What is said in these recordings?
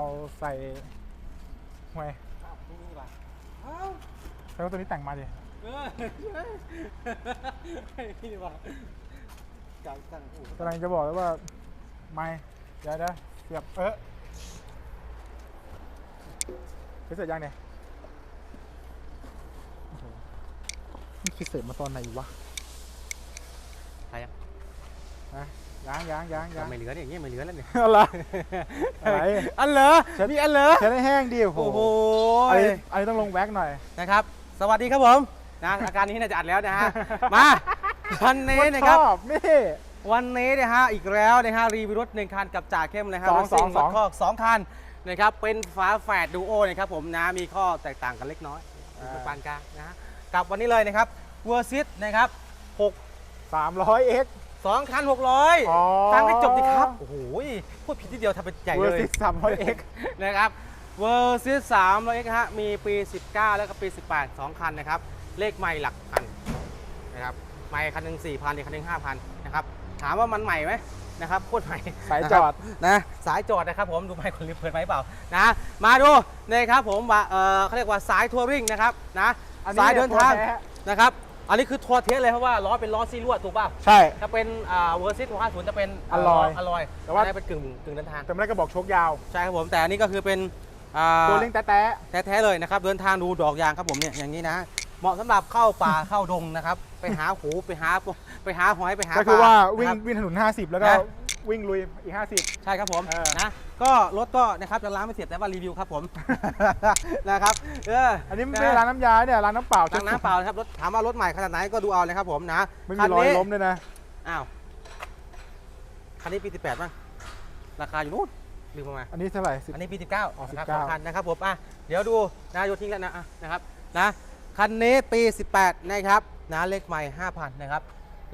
เอาใส่ห่วยนี่นี่ป่ะแล้วตัวนี้แต่งมาดิเออนี่ดีป่ะกางตั้งหูกำลังจะบอกแล้วว่า ไม่เดี๋ยวเดี๋ยวเสียบเออไปเสร็จยังเนี่ยโอ้โหนี่คือเสร็จมาตอนไหนวะ ใครอะ นะ ยางยางยางยางไม่เหลือเนี่ยอย่างเงี้ยไม่เหลือแล้วเนี่ย อะไรอะไรอันเหรอเช็ดมีอันเหรอใช้ได้แห้งดิโอ้โหโอ้โหอันนี้อันนี้ต้องลงแว็กหน่อยนะครับ สวัสดีครับผมนะอาการนี้น่าจะอัดแล้วนะฮะมาวันนี้นะครับชอบนี่วันนี้นะฮะอีกแล้วนะฮะรีวิวรถหนึ่งคันกับจ่าเข้มนะฮะสองรถซิ่สองสองรถคอกสองคันนะครับเป็นฝาแฝดดูโอนะครับผมนะมีข้อแตกต่างกันเล็กน้อยเป็นปานกลางนะฮะกับวันนี้เลยนะครับเวอร์ซิตนะครับ6 300 x สองคัน600อ๋อ ฟังให้จบดิครับ โอ้โหพูดผิดทีเดียวทำเป็นใหญ่เวเลอร์ย ซิส300 x นะครับเวอร์ซิส300 x ฮะมีปี 19 แล้วก็ปี 18 2 คันนะครับ เลขไม่หลักพันนะครับไม่คันหนึ่ง4,000อีกคันหนึ่ง5,000นะครับ ถามว่ามันใหม่ไหมนะครับโคตรใหม่สายจอด นะสายจอดนะครับผมดูไมค์คนรีบเปิดไหมเปล่านะมาดูนะครับผมว่าเออเขาเรียกว่าสายทัวริงนะครับนะอันนี้สายเดินทางตัวแท้นะครับ อันนี้คือทัวร์เทสเลยเพราะว่าล้อเป็นล้อซีลวดถูกป่ะใช่ ถ้าเป็นอ่าเวอร์ซิต650จะเป็นอลลอยอลลอยแต่ว่าอันนี้เป็นกึ่งกึ่งเดินทางแต่ไม่ได้กระบอกโชกยาว ใช่ครับผมแต่อันนี้ก็คือเป็นอ่า ตัวเล่งแต๊ะแท้ๆเลยนะครับเดินทางดูดอกยางครับผมเนี่ยอย่างนี้นะ เหมาะสำหรับเข้าป่า เข้าดงนะครับ ไปหาหูไปหาไปหาหอยไปหาๆก็คือปลว่าวิ่งนะครับ วิ่งถนน 50 แล้วก็นะ วิ่งลุยอีก 50 ใช่ครับผมเออ นะก็รถก็นะครับจะล้างไม่เสร็จแต่ว่ารีวิวครับผม นะครับเอออันนี้ไม่ได้ล้างน้ำยาเนี่ยล้างน้ำเปล่าล้างน้ำเปล่านะครับรถถามว่ารถใหม่ขนาดไหนก็ดูเอาเลยครับผมนะไม่คัมีรอยนี้ล้มด้วยนะ อ้าวคันนี้ปี18มั้งราคาอยู่นู่นลืมมา อันนี้เท่าไหร่สิบ อันนี้ปี 19อ๋อนะครับ19สองคันนะครับผมอะเดี๋ยวดูนะโยนทิ้งแล้วนะอะนะครับนะคันนี้ปี 18 นะครับนะเลขใหม่ 5,000 นะครับ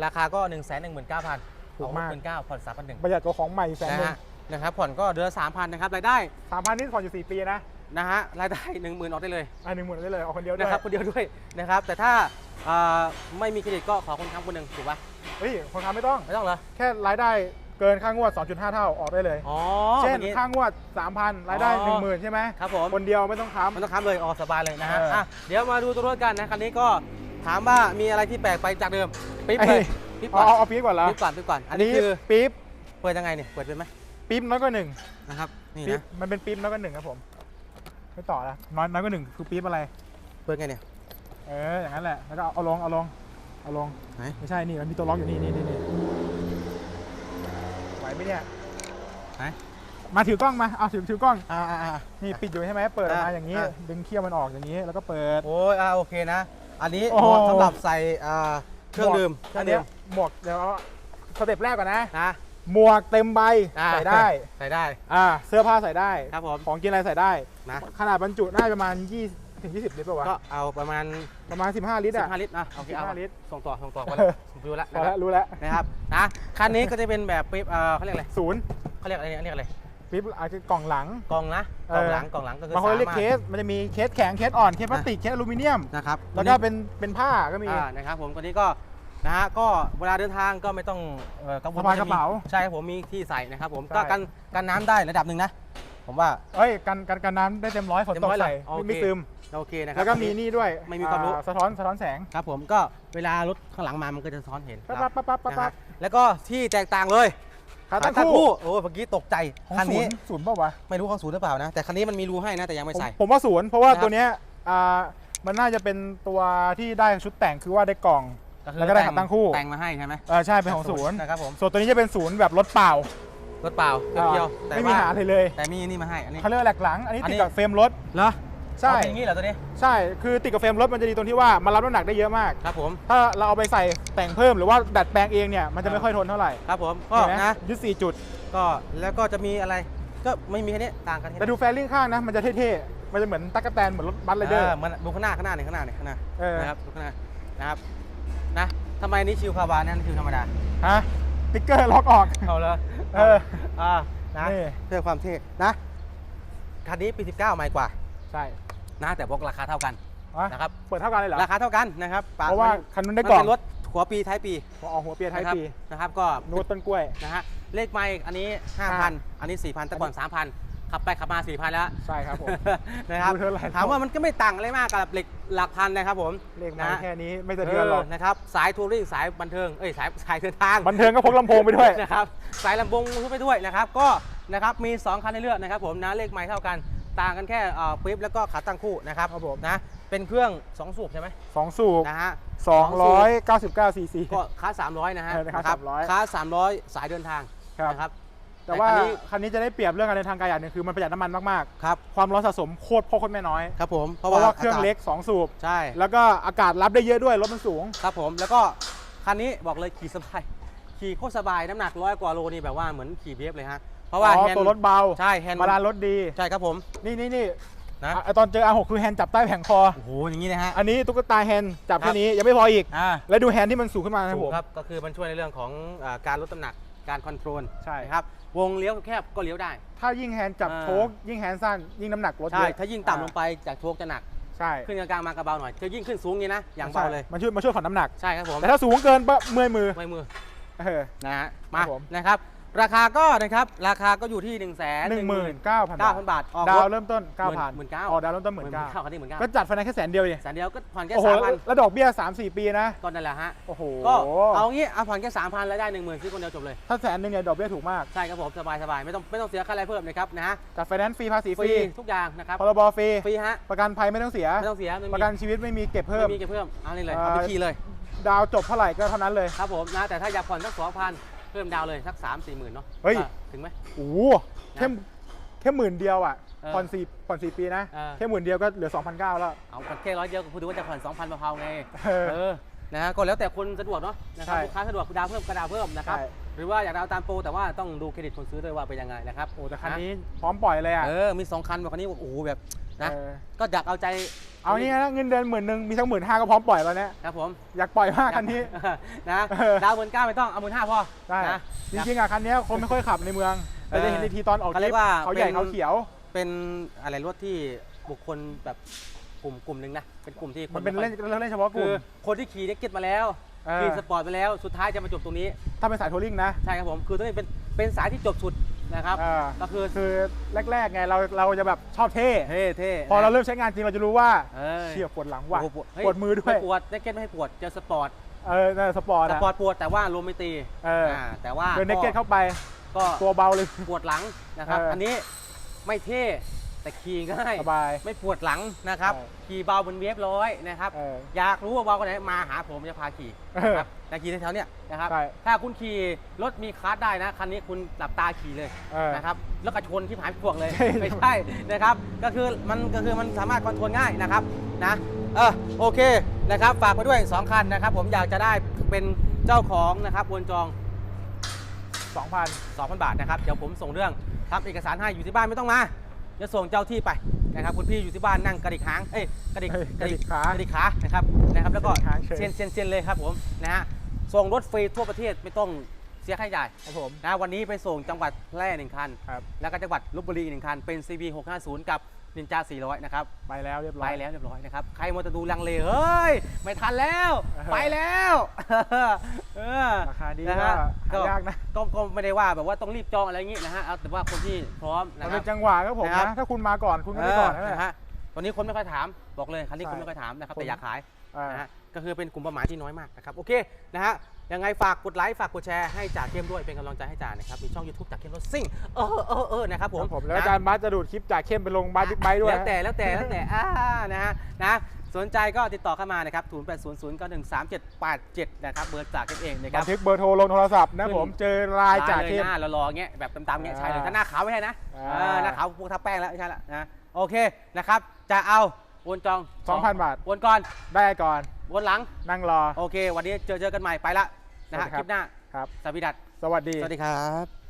ราคาก็ 1 1 9 0 0 0 ถูกมากหมื่นเก้าผ่อน3 1 0 0ประหยัดกว่าของใหม่แสนนะหนึ่งฮะนะครับผ่อนก็เดือนละ3,000นะครับรายได้สามพันนี่ผ่อนอยู่4ปีนะนะฮะรายได้10,000ออกได้เลยอันหนึ่งหมื่นได้เลยเอาคนเดียวด้วยนะครับคนเดียวด้วยนะครับแต่ถ้าอ่าไม่มีเครดิตก็ขอคนค้ำคนหนึ่งถูกปะเฮ้ยคนทำไม่ต้องไม่ต้องเหรอแค่รายได้เกินค่างวด 2.5 เท่าออกได้เลยอ๋อเช่นมื่อกี้ค่างวด 3,000 รายได้อ๋อ10,000 ใช่ไหมครับผมคนเดียวไม่ต้องค้มันต้องค้ำเลยออกสบายเลยนะฮะเอออ่อะเดี๋ยวมาดูตัวรถกันนะคันนี้ก็ถามว่ามีอะไรที่แปลกไปจากเดิมปิ๊บำเลยเอ้ย ปิ๊บเอาก่อนเอาเอาปี๊บก่อนเหรอปิ๊บก่อนปิ๊บก่อน อัอันนนี้นี้คือปี๊บเปิดยังไงเนี่ยเปิดเป็นไหมปี๊บน้อยกว่าหนึ่งนะครับนี่ปี๊บนะมันเป็นปี๊บน้อยกว่าหนึ่งครับผมไม่ต่อละน้อยน้อยกว่าหนึ่งคือปี๊บอะไร เปิดไงเนี่ยเอออย่างนั้นแหละแล้วก็เอาเอาลงเอาลงเอาลงไหนไม่ใช่นี่มันมีตัวล็อกอยู่นี่นี่นี่นี่ไหวไหมเนี่ยไหนมาถือกล้องมา เอาถือถือกล้อง อ่าอ่าอ่านี่ปิดอยู่ใช่ไหมเปิดออกมาอะอย่างนี้อะดึงเขี้ยวมันออกอย่างนี้ แล้วก็เปิด โอ้ยอ่าโอเคนะ อันนี้โอ้โหเหมาะสำหรับใส่อ่า เครื่องดื่มเคอัรื่อนงเนี้ดื่ยมหมวกเดี๋ยวเอาสเต็ปแรกก่อนนะ นะหมวกเต็มใบอ่าใส่ได้ใส่ได้ อ่าเสื้อผ้าใส่ได้ ครับผม ของกินอะไรใส่ได้ นะ ขนาดบรรจุน่าจะประมาณ20ถึง20 ลิตรป่าวะก็เอาประมาณ ประมาณ 15 ลิตรอะ 15 ลิตรนะโอเคเอา15ลิตร ส่งต่อ ส่งต่อไปเอแล้วอดูแล้วพอนะคแล้รับวรู้แล้วนะครับนะคันนี้ก็จะเป็นแบบปิ๊บเอ่อเขาเรียกอะไรศูนย์เขาเรียกอะไรเนี่ยเรียกอะไร ปิ๊บอาจจะกล่องหลัง กล่องนะเอกล่องอหลังกล่องหลังก็คือบางคนเรียกสามเคารถสมันจะมีเคสแข็ง เคสอ่อน เคสพลาสติก เคสอลูมิเนียม นะครับแล้วก็เป็นเป็นผ้าก็มี อ่านะครับผมตัวนี้ก็นะฮะก็เวลาเดินทางก็ไม่ต้องเอ่อกังวลสะพายว่จกระเป๋ามีใช่ครับผมมีที่ใส่นะครับผมใช่ก็กันกันน้ำได้ระดับหนึ่งนะ ผมว่า เอ้ยกันกันกันน้ำได้เต็มร้อยฝนเต็ตมกร้อยเลยใส่โอเค ไม่ซึม โอเคนะครับ แล้วก็มีนี่ด้วยไม่มีความรู้ อ่สะท้อนสะท้อนแสงครับผมก็เวลารถข้างหลังมามันก็จะซ้อนเห็นปั๊บเราปั๊บปั๊บปั๊บนะปั๊ฮะบแล้วก็ที่แตกต่างเลย ขาตั้งขาคู่โอ้เมื่อกี้ตกใจของคันศูนี้นย์ศูนย์เปล่าวะไม่รู้ของศูนย์หรือเปล่านะแต่คันนี้มันมีรูให้นะแต่ยังไม่ผมใส่ ผมว่าศูนย์เพราะว่านะครับตัวเนี้ยอ่ามันน่าจะเป็นตัวที่ได้ชุดแต่งคือว่าได้กล่องคือแล้วก็ได้ขาตั้งคู่แต่งมาให้ใช่ไหมเออใช่เป็นของศูนย์นะครับผมส่วนตัวนี้จะเป็นศูนย์แบบรถเปล่ารถเปล่าเพียวอ่าๆแต่ไม่มีว่าหาอะไรเลย แต่มีนี่มาให้อันนี้เขาเรียกว่าแหลกหลัง อันนี้อันตินี้ดกับเฟรมรถเหรอ ใช่ เอาเป็นอย่างนี้เหรอตัวนี้ใช่ คือติดกับเฟรมรถมันจะดีตรงที่ว่ามันรับน้ำหนักได้เยอะมาก ครับผม ถ้าเราเอาไปใส่แต่งเพิ่มหรือว่าดัดแปลงเองเนี่ยมันจะไม่ค่อยทนเท่าไหร่ครับผมก็เห็นไหมนะยึดสี่จุด ก็แล้วก็จะมีอะไรก็ไม่มีแค่นี้ต่างกันแค่แต่นี้ดูแฟลิ่งข้างนะมันจะเท่ๆ มันจะเหมือนตั๊กแตนเหมือนรถบัสไรเดอร์มันดูข้างหน้าข้างหน้าเนี่ยข้างหน้าเนี่ยข้างหน้าเออ นะครับดูข้างหน้านะครับนะทำไมนี่ชิวคาวาเนี่ยนี่ชิวธรรมดาฮะติ๊กเกอร์ล็อกออก เอาเลยเอออ่านะนี่ เพื่อความเท่นะคันนี้ปี 19ใหม่กว่า ใช่ นะแต่บอกราคาเท่ากันวะนะครับเปิดเท่ากันเลยเหรอ ราคาเท่ากันนะครับเพราะว่าคันนู้นได้มันกล่องเป็นรถหัวปีท้ายปีพอออกหัวเปียร์ไทยนะครับปีนะครับก็ นูดต้นกล้วย นะฮะเลขไมค์อันนี้ 5,000 อันนี้ 4,000 แต่ก่อน 3,000 ขับไปขับมา 4 0 0 0 แล้ว ใช่ครับผม นะครับดูเท่าไหร่ ถามว่ามันก็ไม่ต่างอะไรมากกับเหล็กหลักพันนะครับผมเลขไม้นะแค่นี้ไม่สะเทือนหรอก นะครับสายทัวริงสายบันเทิงเอ้ยสายสายเดินทางบันเทิงก็พกลำโพงไปด้วย นะครับสายลำโพงทุกไปด้วยนะครับก็นะครับมี 2 คันให้เลือกนะครับผมนะเลขไม้เท่ากัน ต่างกันแค่เอ่อปิ๊บแล้วก็ขาตั้งคู่นะครับครับผม นะเป็นเครื่อง 2 สูบใช่ไหมสองสูบนะฮะ 299ซีซี ก็คา300 นะฮะเออคานะ300คา300 สายเดินทางครับนะครับ แต่ว่าแต่คันนี้ คันนี้จะได้เปรียบเรื่องการเดินทางไกลอย่างหนึงคือมันประหยัดน้ำมันมากครับๆ ความร้อนสะสมโคตรพ่อโคตรแม่น้อย ครับผมเพราะว่าเครื่องเล็ก 2 สูบ ใช่ แล้วก็อากาศรับได้เยอะด้วยรถมันสูง ครับผมแล้วก็คันนี้บอกเลยขี่สบาย ขี่โคตรสบายน้ำหนักร้อยกว่าโลนี่แบบว่าเหมือนขี่เวฟเลยฮะเพ ราะว่าอ๋อแฮนด์ตัวรถเบาใช่แฮนด์บาลานซ์รถดี ใช่ครับผม นี่นี่นี่นะ อะตอนเจอ R6 คือแฮนด์จับใต้แผงคอ โอ้โหอย่างนี้นะฮะอันนี้ตุ๊กตาแฮนด์จับครัแค่บนี้ยังไม่พออีก อ่าแล้วดูแฮนด์ที่มันสูงขึ้นมานะครับถูผกม ครับก็คือมันช่วยในเรื่องของอาการลดน้ำหนักการคอนโทรลใช่ นะครับวงเลี้ยวแคบก็เลี้ยวได้ ถ้ายิ่งแฮนด์จับอ่า โชคยิ่งแฮนด์สั้นยิ่งน้ำหนักลดใช่เยอะถ้ายิ่งต่ำลงไปจากโชคจะหนัก ใช่ขึ้นกลางๆมากระเบาหน่อยจะยิ่งขึ้นสูงนี้นะอย่างเบาเลยใช่มันช่วยมาช่วยผ่อนน้ำหนัก ใช่ครับผมแต่ถ้าสูงเกินปะเมื่อยมือไม่มือเออ นะฮะครัมาบผม นะครับ ราคาก็นะครับราคาก็อยู่ที่1นึ่งแสนหนึ่งหมื่นเก้าพันเก้าพันบาทออกดารวถเริ่มต้นเก้าพันหมื่นเก้าออกดาวเริ่มต้นหหมื่มื่นนเก้าเก้าคันนี้หมื่นเก้าก็จัดไฟแนนซ์แค่แสนเดียวดิแสนเดียวก็ผ่อนแค่โอ้โหสามพันแล้วดอกเบี้ย3 4ปีนะก็นั่นแหละฮะ โอ้โหก็เอางี้เอาผ่อนแค่สามพันแล้วได้หนึ่งหมื่นซื้อคนเดียวจบเลย ถ้าแสนหนึ่งเนี่ยดอกเบี้ยถูกมากใช่ครับผมสบายสบายไม่ต้องไม่ต้องเสียค่าอะไรเพิ่มนะครับนะฮะจัดไฟแนนซ์ฟรีภาษีฟฟรีรีทุกอย่างนะครับพรบฟรีฟรีฮะประกันภัยไม่ต้องเสีย ไม่ต้องเสียไม่มีประกันชีวิตไม่มีเก็บเพิ่ม ไม่มีเก็บเพิ่มเอานี่เลยเอ่อเอาไปขี่เลย ดาวจบเท่าไหร่ก็เท่านั้นเลย ครับผมนะแต่ถ้าอยากผ่อนสักสองพัน เพิ่มดาวเลยสักสามสี่หมื่นเนาะเฮ้ยอะถึงไหม โอ้โหแค่แค่หมื่นเดียวอะเออผ่อนสี่ผ่อนสี่ปีนะ เออ แค่หมื่นเดียวก็เหลือ2,900แล้ว เอาผ่อนแค่ร้อยเดียวก็คุณดูว่าจะผ่อนสองพันเบาๆไงเออเออนะฮะก็แล้วแต่คนสะดวกเนาะนะครับใช่ลูกค้าสะดวกดาวเพิ่มก็ดาวเพิ่มนะครับใช่ หรือว่าอยากดาวตามโปรแต่ว่าต้องดูเครดิตคนซื้อด้วยว่าเป็นยังไงนะครับ โอ้แต่คันนี้พร้อมปล่อยเลยอะ เออ มีสองคันแบบคันนี้โอ้โหแบบ นะเออก็อยากเอาใจเอานี่นะเงินเดือนหมื่นหนึ่งมีทั้งหมื่นห้าก็พร้อมปล่อยแล้วเนี่ยครับผมอยากปล่อยมากคันนี้นะเออดาวหมื่นเก้าไม่ต้องเอาหมื่นห้าพอได้นะจริงๆอะคันนี้คนไม่ค่อยขับในเมืองแต่จะเห็นในทีตอนออกเขาทเรีริยปกว่าเขาใหญ่เป็นเขาเขียว เป็นอะไรรถที่บุคคลแบบกลุ่มกลุ่มหนึ่งนะเป็นกลุ่มที่คมันเป็นไค่เล่อนเล่นเฉพาะกคืลุ่มอคนที่ขี่เน็กเก็ตมาแล้วเออขี่สปอร์ตไปแล้วสุดท้ายจะมาจบตรงนี้ ถ้าเป็นสายทัวริงนะใช่ครับผมคือต้องเป็นเป็นสายที่จบสุด นะครับอ่า ก็คือคือแรกๆไงเราเราจะแบบชอบเท่ เท่เท่พอเราเริ่มใช้งานจริงเราจะรู้ว่าเออเชี่ยปวดหลังว่ะโอ้โหเฮ้ยปวดมือด้วยไม่ปวดเน็กเก็ตไม่ให้ปวดเจอสปอร์ตเออนั่นสปอร์ตสอะ ปอร์ตปวดแต่ว่าลมไม่ตีเอออ่าแต่ว่าเดินเนกเก็ตเข้าไปก็ตัวเบาเลย ปวดหลังนะครับ เอออัอันนี้ไม่เท่ แต่ขี่ง่าย สบาย ไม่ปวดหลังนะครับ ใช่ขี่เบาบนเวฟร้อยนะครับ เอออยากรู้ว่าเบากันไหนมาหาผมจะพาขี่เออนะครับอยากขี่แถวๆเนี้ยนะครับ ใช่ ถ้าคุณขี่รถมีคลาสได้นะ คันนี้คุณหลับตาขี่เลย เออ นะครับแล้วก็ชนที่หายพวกเลยใช่ ไม่ใช่นะครับ ก็คือมันก็คือมันสามารถคอนโทรลง่ายนะครับนะเออโอเคนะครับ ฝากไปด้วย 2 คันนะครับ ผมอยากจะได้เป็นเจ้าของนะครับวนจอง2,000 2,000 บาทนะครับ เดี๋ยวผมส่งเรื่องทำเอกสารให้อยู่ที่บ้านไม่ต้องมา จะส่งเจ้าที่ไปนะครับคุณพี่อยู่ที่บ้านนั่งกระดิกหางเอ้ยกระดิกเอ้ยกระดิกขากระดิกขานะครับนะครับแล้วก็กระดิกหางเฉยเซ็นเซ็นเซ็นเลยครับผมนะฮะส่งรถฟรีทั่วประเทศไม่ต้องเสียค่าใช้จ่ายครับผมนะวันนี้ไปส่งจังหวัดแพร่หนึ่งคันครับแล้วก็จังหวัดลบบุรีอีกหนึ่งคัน เป็น CB 650 กับนินจา400 นะครับ ไปแล้วเรียบร้ไปอยแล้วเรียบร้อยนะครับ ใครมัวแต่ดูลังเล เฮ้ย ไม่ทันแล้วเออไปแล้วเออราคาดีนะก็ฮะหายากนะก็ก็ไม่ได้ว่าแบบว่าต้องรีบจองอะไรอย่างงี้นะฮะเอาแต่ว่าคนที่พร้อมนะมันคเป็รับนจังหวะครับผมนะครับ นะถ้าคุณมาก่อนคุณก็ได้ก่อนนั่นแหเนะละฮะตอนนี้คนไม่ค่อยถามบอกเลยคันนี้ใช่คนไม่ค่อยถามนะครับผม แต่อยากขายอ่านะฮะ ก็คือเป็นกลุ่มเป้าหมายที่น้อยมากนะครับโอเคนะฮะยังไงฝากกดไลค์ฝากกดแชร์ให้จ่าเข้มด้วยเป็นกำลังใจให้จ่านะครับมีช่อง YouTube จ่าเข้มรถซิ่งเออเออเออนะครับผคมรับผมแล้วอานะจารย์บัสจะดูดคลิปจากเข้มไปลงบาสบิ๊กไบค์ด้วยแล้วนะแต่แล้วแต่แล้วแต่อ่านะฮะนะสนใจก็ติดต่อเข้ามานะครับ0 8 0 0 9 1 3 7 8 7นะครับเบอร์จากกันเองนะคบัรันบทึกเบอร์โทรลงโทรศัพท์นะขึ้นผมเจอลายจากได้เข้เลยมหน้าเรารอๆเงี้ยแบบตามๆเงี้ยใช่เลยอ่าถ้าหน้าขาวไม่ใช่นะอ่าเออหน้าขาวพวกทับแป้งแล้วไม่ใช่ละนะโอเคนะครับจะเอาโอนจอง 2,000 บาทโอนก่อนได้ก่อน โอนหลัง นั่งรอ โอเค วันนี้เจอเจอกันใหม่ไปละนะฮะสวัสดีครับคลิปหน้าครับ สวัสดีดัตสวัสดี สวัสดีครับ